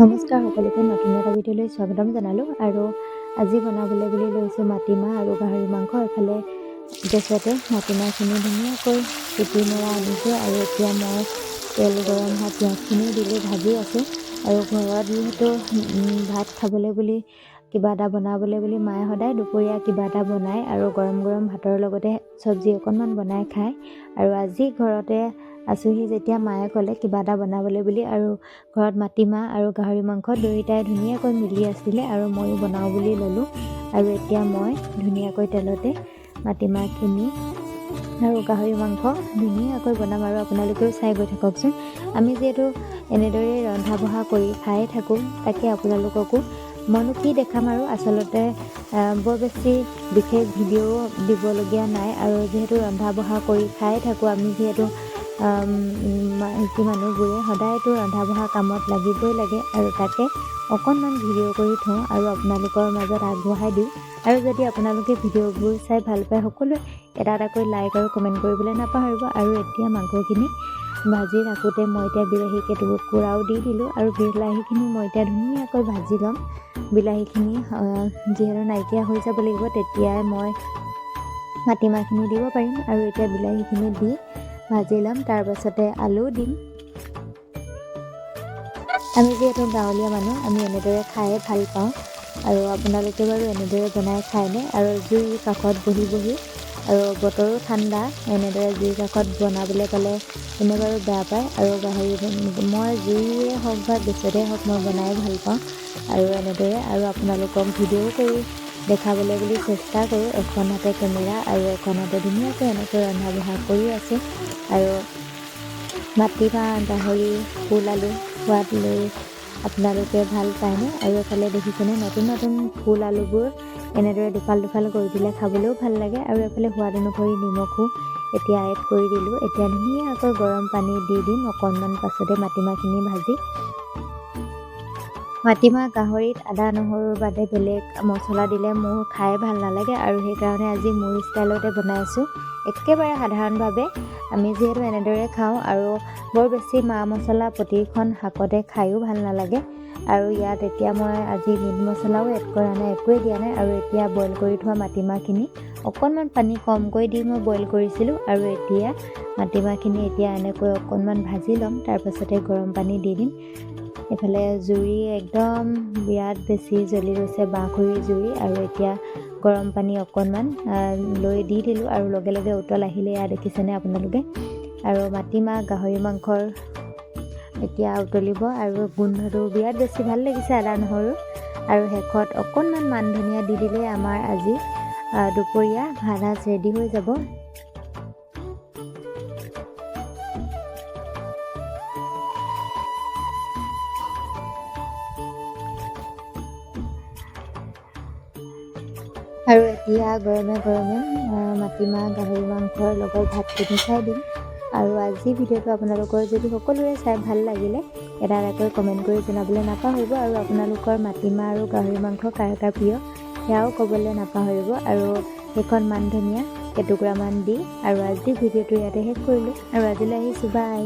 নমস্কাৰ সকলোকে নতুন এটা ভিডিঅ'লৈ স্বাগতম জনালোঁ। আৰু আজি বনাবলৈ বুলি লৈছোঁ মাটিমাহ আৰু গাহৰি মাংস। এফালে গেছতে মাটিমাহখিনি ধুনীয়াকৈ কুটি মৰা আনিছোঁ আৰু এতিয়া মই তেল গৰম হোৱা পিঁয়াজখিনিও দিলোঁ ভাজি আছোঁ। আৰু ঘৰত যিহেতু ভাত খাবলৈ বুলি কিবা এটা বনাবলৈ বুলি মায়ে সদায় দুপৰীয়া কিবা এটা বনায় আৰু গৰম গৰম ভাতৰ লগতে চব্জি অকণমান বনাই খায়। আৰু আজি ঘৰতে আছোঁহি যেতিয়া মায়ে ক'লে কিবা এটা বনাবলৈ বুলি আৰু ঘৰত মাটিমাহ আৰু গাহৰি মাংস দুয়োটাই ধুনীয়াকৈ মিলি আছিলে আৰু ময়ো বনাওঁ বুলি ল'লোঁ। আৰু এতিয়া মই ধুনীয়াকৈ তেলতে মাটিমাহখিনি আৰু গাহৰি মাংস ধুনীয়াকৈ বনাম আৰু আপোনালোকেও চাই গৈ থাককচোন। আমি যিহেতু এনেদৰে ৰন্ধা বঢ়া কৰি খায়ে থাকোঁ তাকে আপোনালোককো মইনো কি দেখাম আৰু আচলতে বৰ বেছি বিশেষ ভিডিঅ' দিবলগীয়া নাই আৰু যিহেতু ৰন্ধা বঢ়া কৰি খায়ে থাকোঁ আমি যিহেতু মাইকী মানুহবোৰে সদায়তো ৰন্ধা বঢ়া কামত লাগিবই লাগে আৰু তাকে অকণমান ভিডিঅ' কৰি থওঁ আৰু আপোনালোকৰ মাজত আগবঢ়াই দিওঁ। আৰু যদি আপোনালোকে ভিডিঅ'বোৰ চাই ভাল পায় সকলোৱে এটা এটাকৈ লাইক আৰু কমেণ্ট কৰিবলৈ নাপাহৰিব। আৰু এতিয়া মাংসখিনি ভাজি থাকোঁতে মই এতিয়া বিলাহী কেটুকুৰাও দি দিলোঁ আৰু বিলাহীখিনি মই এতিয়া ধুনীয়াকৈ ভাজি ল'ম। বিলাহীখিনি যিহেতু নাইকিয়া হৈ যাব লাগিব তেতিয়াই মই মাটিমাহখিনি দিব পাৰিম। আৰু এতিয়া বিলাহীখিনি দি ভাজি ল'ম তাৰপাছতে আলু দিম। আমি যিহেতু গাঁৱলীয়া মানুহ আমি এনেদৰে খায়ে ভাল পাওঁ। আৰু আপোনালোকে বাৰু এনেদৰে বনাই খায়নে? আৰু জুইৰ কাষত বহি বহি আৰু বতৰো ঠাণ্ডা এনেদৰে জুইৰ কাষত বনাবলৈ পালে কোনে বাৰু বেয়া পায়। আৰু গাহৰি মই জুইয়ে হওক বা গেছতে হওক মই বনাই ভাল পাওঁ। আৰু এনেদৰে আৰু আপোনালোকক ভিডিঅ' কৰি। দেখাবলৈ বুলি চেষ্টা কৰোঁ এখন হাতে কেমেৰা আৰু এখন হাতে ধুনীয়াকৈ এনেকৈ ৰন্ধা বঢ়া কৰি আছোঁ। আৰু মাটিমাহ গাহৰি ফুল, আলু, সোৱাদ লৈ আপোনালোকে ভালো পায়নে? আৰু এফালে দেখিছেনে, নতুন নতুন ফুল, আলুবোৰ এনেদৰে দুফাল দুফাল কৰি দিলে খাবলৈও ভালো লাগে। আৰু এফালে সোৱাদ অনুসৰি নিমখো এতিয়া এড কৰি দিলোঁ। এতিয়া ধুনীয়াকৈ গৰম পানী দি দিম, অকণমান পাছতে মাটিমাহখিনি ভাজি মাটিমাহ গাহৰিত আদা নহৰুৰ বাদে বেলেগ মছলা দিলে মোৰ খাই ভাল নালাগে আৰু সেইকাৰণে আজি মোৰ ষ্টাইলতে বনাইছোঁ একেবাৰে সাধাৰণভাৱে আমি যিহেতু এনেদৰে খাওঁ আৰু বৰ বেছি মা মছলা প্ৰতিখন শাকতে খায়ো ভাল নালাগে। আৰু ইয়াত এতিয়া মই আজি মিট মছলাও এড কৰা নাই একোৱেই দিয়া নাই আৰু এতিয়া বইল কৰি থোৱা মাটিমাহখিনি অকণমান পানী কমকৈ দি মই বইল কৰিছিলোঁ আৰু এতিয়া মাটিমাহখিনি এতিয়া এনেকৈ অকণমান ভাজি ল'ম তাৰপাছতে গৰম পানী দি দিম। এইফালে জুই একদম বিৰাট বেছি জ্বলি গৈছে বাঁহখুৰি জুই আৰু এতিয়া গৰম পানী অকণমান লৈ দি দিলোঁ আৰু লগে লগে উতল আহিলে এয়া দেখিছেনে আপোনালোকে? আৰু মাটিমাহ গাহৰি মাংসৰ এতিয়া উতলিব আৰু গোন্ধটো বিৰাট বেছি ভাল লাগিছে আদা নহৰু। আৰু শেষত অকণমান মান ধনিয়া দি দিলে আমাৰ আজি দুপৰীয়া ভাত ৰেডি হৈ যাব। আৰু এতিয়া গৰমে গৰমে মাটিমাহ গাহৰি মাংসৰ লগত ভাতখিনি খাই দিম। আৰু আজি ভিডিঅ'টো আপোনালোকৰ যদি সকলোৰে চাই ভাল লাগিলে এটা এটাকৈ কমেণ্ট কৰি জনাবলৈ নাপাহৰিব আৰু আপোনালোকৰ মাটিমাহ আৰু গাহৰি মাংস কাৰ কাৰ প্ৰিয়। সেয়াও ক'বলৈ নাপাহৰিব আৰু সেইখন মান ধনিয়া কেইটুকুৰামান দি আৰু আজি ভিডিঅ'টো ইয়াতে শেষ কৰিলোঁ। আৰু আজিলৈ আহিছোঁ বাই